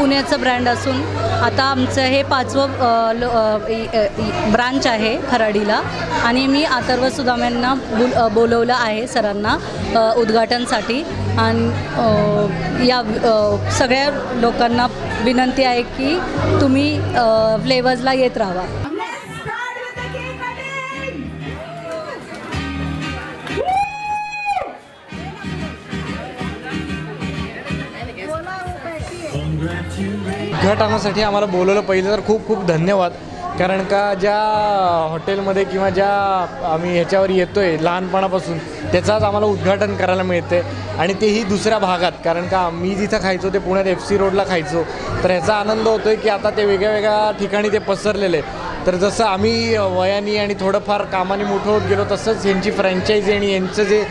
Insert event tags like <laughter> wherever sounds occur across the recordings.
पुण्याचं ब्रँड असून आता आमचं हे पाचवं लो- ब्रांच आहे खराडीला. आणि मी अथर्व सुदाम्यांना बोल बोलवलं आहे सरांना उद्घाटनसाठी. आणि या सगळ्या लोकांना विनंती आहे की तुम्ही फ्लेवर्सला येत राहा. उद्घाटनासाठी आम्हाला बोलवलं पहिलं तर खूप खूप धन्यवाद. कारण का ज्या हॉटेलमध्ये किंवा ज्या आम्ही ह्याच्यावर येतो आहे लहानपणापासून त्याचाच आम्हाला उद्घाटन करायला मिळते आणि तेही दुसऱ्या भागात कारण का मी जिथं खायचो ते पुण्यात एफ सी रोडला खायचो. तर ह्याचा आनंद होतो आहे की आता ते वेगळ्या वेगळ्या ठिकाणी ते पसरलेले तर जसं आम्ही वयानी आणि थोडंफार कामाने मोठं होत गेलो तसंच ह्यांची फ्रँचायझी आणि यांचं जे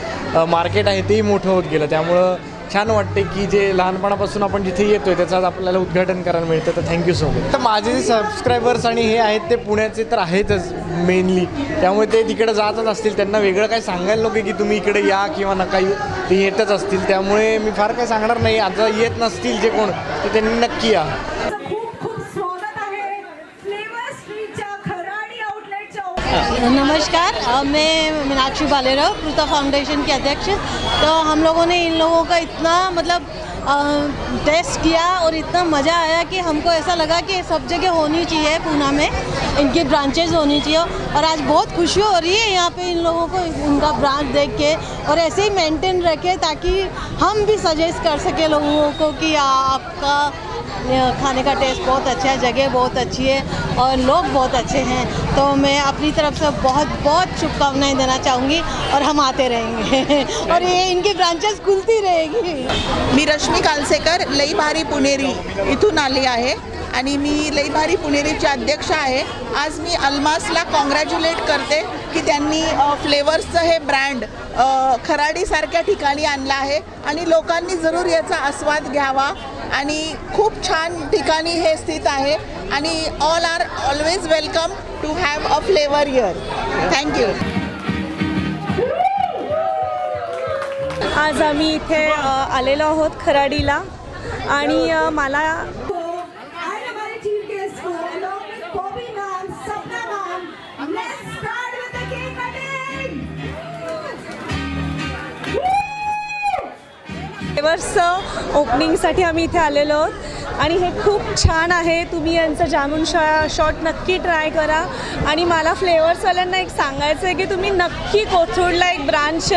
मार्केट आहे तेही मोठं होत गेलं. त्यामुळं छान वाटते की जे लहानपणापासून आपण जिथे येतोय त्याचं आज आपल्याला उद्घाटन करायला मिळतं. तर थँक्यू सो मच तर माझे जे सबस्क्रायबर्स आणि हे आहेत ते पुण्याचे तर आहेतच मेनली त्यामुळे ते तिकडे जातच असतील. त्यांना वेगळं काय सांगायला नको की तुम्ही इकडे या किंवा नका येऊ. ते येतच असतील. त्यामुळे मी फार काही सांगणार नाही. आता येत नसतील जे कोण तर त्यांनी नक्की या. नमस्कार मैं मीनाक्षी बालेराव प्रूता फाउंडेशन की अध्यक्ष। तो हम लोगों ने इन लोगों का इतना मतलब टेस्ट किया और इतना मज़ा आया कि हमको ऐसा लगा कि सब जगह होनी चाहिए पूना में, इनकी ब्रांचेज होनी चाहिए। और आज बहुत खुशी हो रही है यहाँ पे इन लोगों को इनका ब्रांच देख के और ऐसे ही मेंटेन रखे ताकि हम भी सजेस्ट कर सके लोगों को कि आपका खाने का टेस्ट बहुत अच्छा है जगह बहुत अच्छी है और लोग बहुत अच्छे हैं। तो मैं अपनी तरफ से बहुत बहुत शुभकामनाएं देना चाहूँगी और हम आते रहेंगे। <laughs> और ये इनकी ब्रांचेस खुलती रहेगी। मी रश्मी कालसेकर लई भारी पुणेरी इथून आली आहे आणि मी लई भारी पुणेरीची अध्यक्ष आहे. आज मी अल्मासला कॉंग्रॅच्युलेट करते की त्यांनी फ्लेवर्सचं हे ब्रँड खराडीसारख्या ठिकाणी आणलं आहे आणि लोकांनी जरूर याचा आस्वाद घ्यावा. आणि खूप छान ठिकाणी हे स्थित आहे. आणि all are always welcome to have a flavour year thank you आज आम्ही इथे आलेलो आहोत खराडीला. आणि मला फ्लेवर्सचं ओपनिंगसाठी आम्ही इथे आलेलो आहोत. आणि हे खूप छान आहे. तुम्ही यांचं जामून शॉ शॉट नक्की ट्राय करा. आणि मला फ्लेवर्सवाल्यांना एक सांगायचं आहे की तुम्ही नक्की कोथरूडला एक ब्रांच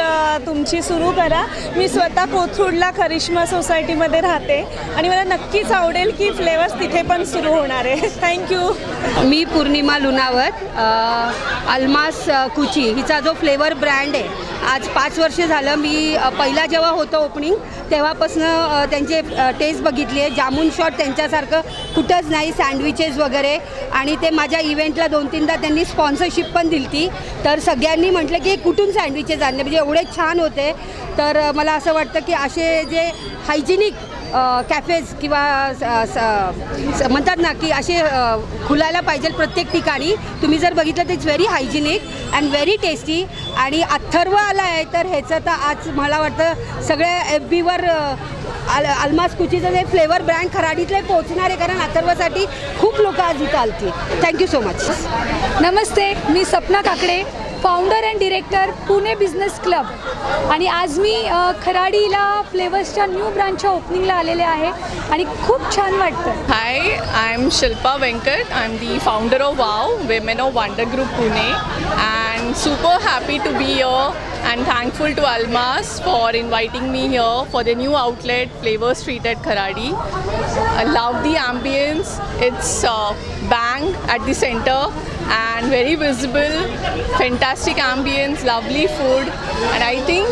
तुमची सुरू करा. मी स्वतः कोथरूडला करिश्मा सोसायटीमध्ये राहते. आणि मला नक्कीच आवडेल की फ्लेवर्स तिथे पण सुरू होणार आहे. <laughs> थँक्यू मी पूर्णिमा लुनावत अल्मास कुची. हिचा जो फ्लेवर ब्रँड आहे आज पाच वर्ष झालं मी पहिला जेव्हा होतं ओपनिंग तेव्हापासून त्यांचे टेस्ट बघितली आहे. जामून शॉट त्यांच्यासारखं कुठंच नाही सँडविचेस वगैरे. आणि ते माझ्या इव्हेंटला दोन तीनदा त्यांनी स्पॉन्सरशिप पण दिली ती तर सगळ्यांनी म्हटलं की कुठून सँडविचेस आणले? म्हणजे एवढे छान होते. तर मला असं वाटतं की असे जे हायजिनिक कॅफेज किंवा स- म्हणतात ना की असे खुलायला पाहिजे प्रत्येक ठिकाणी. तुम्ही जर बघितलं तर it's very hygienic and very tasty आणि अथर्व आला आहे तर ह्याचं तर आज मला वाटतं सगळ्या एफ बीवर अल अल्मास कुचीचं जे फ्लेवर ब्रँड खराडीतले पोहोचणार आहे कारण अथर्वसाठी खूप लोक आज इथं आलती. थँक्यू सो मच नमस्ते मी Sapna Kakade. Founder and director Pune business club आणि आज मी खराडीला फ्लेवर्सच्या न्यू ब्रांचच्या ओपनिंगला आलेले आहे आणि खूप छान वाटतं. Hi I am Shilpa Venkat I am the founder of wow women of wonder group Pune and super happy to be a and thankful to Almas for inviting me here for the new outlet flavour street at Kharadi love the ambience it's bank at the centre and very visible, fantastic ambience, lovely food, and I think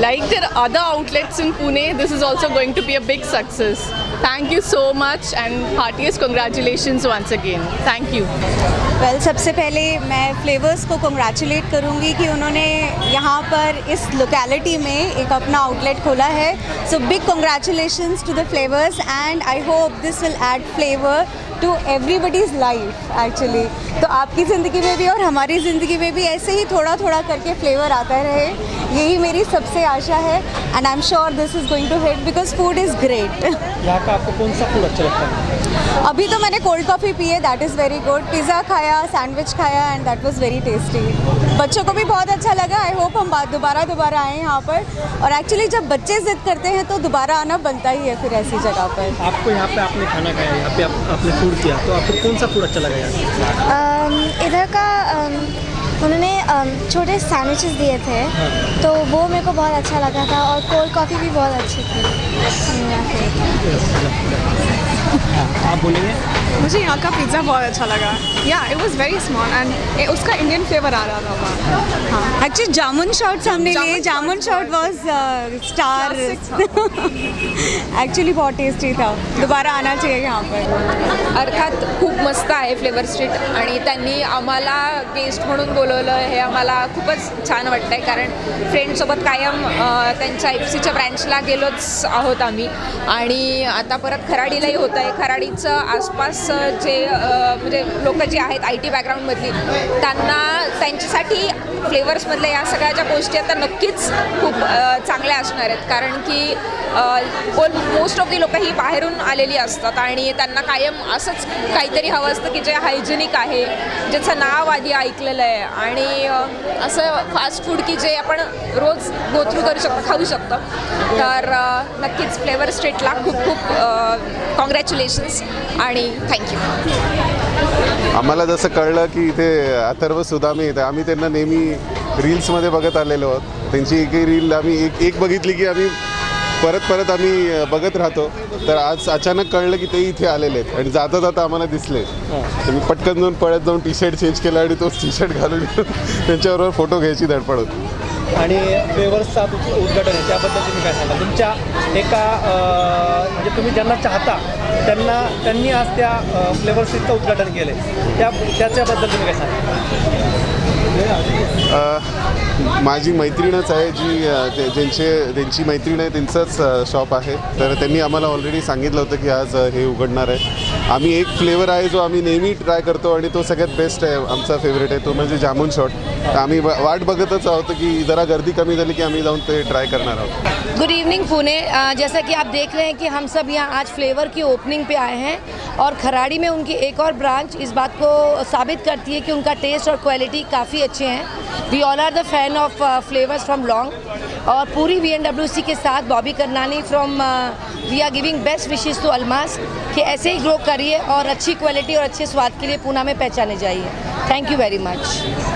like the other outlets in Pune, this is also going to be a big success. Thank you so much and heartiest congratulations once again. Thank you. Well well, सबसे पहले मैं flavours को congratulate करूंगी कि उन्होंने यहाँ पर इस locality में एक अपना आउटलेट खोला है so big congratulations to the flavours and I hope this will add flavour to everybody's life actually तो आपकी ज़िंदगी में भी और हमारी ज़िंदगी में भी ऐसे ही थोड़ा थोड़ा करके फ्लेवर आता रहे। यही मेरी सबसे आशा है and I am sure this is going to hit because food is great यहाँ का आपको कौन सा फ़ूड अच्छा लगता है? अभी तो मैंने कोल्ड कॉफ़ी पी है that is very good pizza खाया सैंडविच खाया and that was very tasty बच्चों को भी बहुत अच्छा लगा. आई होप हम बात दोबारा दोबारा आए यहाँ पर. और एक्चुअली जब बच्चे ज़िद करते हैं तो दोबारा आना बनता ही है फिर ऐसी जगह पर. आपको यहाँ पे आपने खाना खाया यहाँ पे आप, आपने फ़ूड किया तो आपको कौन सा फ़ूड अच्छा लगा यहाँ? इधर का उन्होंने छोटे सैंडविचेस दिए थे। तो वो मेरे को बहुत अच्छा लगा था और कोल्ड कॉफ़ी भी बहुत अच्छी आप बोलेंगे मुझे यहाँ का पिज़्ज़ा बहुत अच्छा लगा। या it was very small and उसका इंडियन फ्लेवर आ रहा था वहाँ। हाँ। एक्चुअली जामुन शॉट्स हमने लिए। Jamun shot was star actually बहुत टेस्टी था। दोबारा आना चाहिए यहाँ पर। अर्थात खूप मस्त आहे फ्लेवर स्ट्रीट आणि त्यांनी आम्हाला गेस्ट म्हणून बोलवलं हे आम्हाला खूपच छान वाटतं आहे कारण फ्रेंडसोबत कायम त्यांच्या एफ सीच्या ब्रँचला गेलोच आहोत आम्ही. आणि आता परत खराडीलाही होतं आहे खराडीचं आसपास जे म्हणजे लोक जे आहेत आय टी बॅकग्राऊंडमधली त्यांना त्यांच्यासाठी फ्लेवर्समधल्या या सगळ्या ज्या गोष्टी आहेत त्या नक्कीच खूप चांगल्या असणार आहेत. कारण की मोस्ट ऑफ दी लोकं ही बाहेरून आलेली असतात आणि त्यांना कायम असंच काहीतरी हवं असतं की जे हायजेनिक आहे ज्याचं नाव आधी ऐकलेलं आहे. आणि असं फास्ट फूड की जे आपण रोज गोथरू करू शकतो खाऊ शकतो. तर नक्कीच फ्लेवर स्ट्रीटला खूप खूप कॉंग्रॅच्युलेशन्स आणि थँक्यू आम्हाला जसं कळलं की इथे अथर्व सुदामे येते आम्ही त्यांना नेहमी रील्समध्ये बघत आलेलो आहोत. त्यांची एकही रील आम्ही एक एक बघितली की आम्ही परत परत आम्ही बघत राहतो. तर आज अचानक कळलं की ते इथे आलेले आहेत आणि जाता जाता आम्हाला दिसले तर मी पटकन जाऊन पळत जाऊन टी शर्ट चेंज केला आणि तोच टी शर्ट घालून <laughs> त्यांच्याबरोबर फोटो घ्यायची धडपड होती. आणि फ्लेवर्सचा उद्घाटन आहे. त्याबद्दल तुम्ही काय सांगा तुमच्या एका म्हणजे तुम्ही ज्यांना चाहता त्यांना त्यांनी आज त्या फ्लेवर उद्घाटन केलं आहे त्या त्याच्याबद्दल तुम्ही काय सांगा माझी मैत्रीणच आहे जी ज्यांचे त्यांची मैत्रीण आहे त्यांचंच शॉप आहे. तर त्यांनी आम्हाला ऑलरेडी सांगितलं होतं की आज हे उघडणार आहे. आम्ही एक फ्लेवर आहे जो आम्ही नेहमी ट्राय करतो आणि तो सगळ्यात बेस्ट आहे आमचा फेवरेट आहे तो म्हणजे जामून शॉट तर आम्ही वाट बघतच आहोत की जरा गर्दी कमी झाली की आम्ही जाऊन ते ट्राय करणार आहोत. गुड इवनिंग पुणे अ, जैसा कि आप देख रहे हैं कि हम सब यहाँ आज फ्लेवर की ओपनिंग पे आए हैं और खराड़ी में उनकी एक और ब्रांच इस बात को साबित करती है कि उनका टेस्ट और क्वालिटी काफ़ी अच्छे हैं. We all are the fan of flavours from long और पूरी वी के साथ Bobby Karnani from we are giving best wishes to Almas कि ऐसे ही ग्रो करिए और अच्छी क्वालिटी और अच्छे स्वाद के लिए पूना में पहचाने जाइए। Thank you very much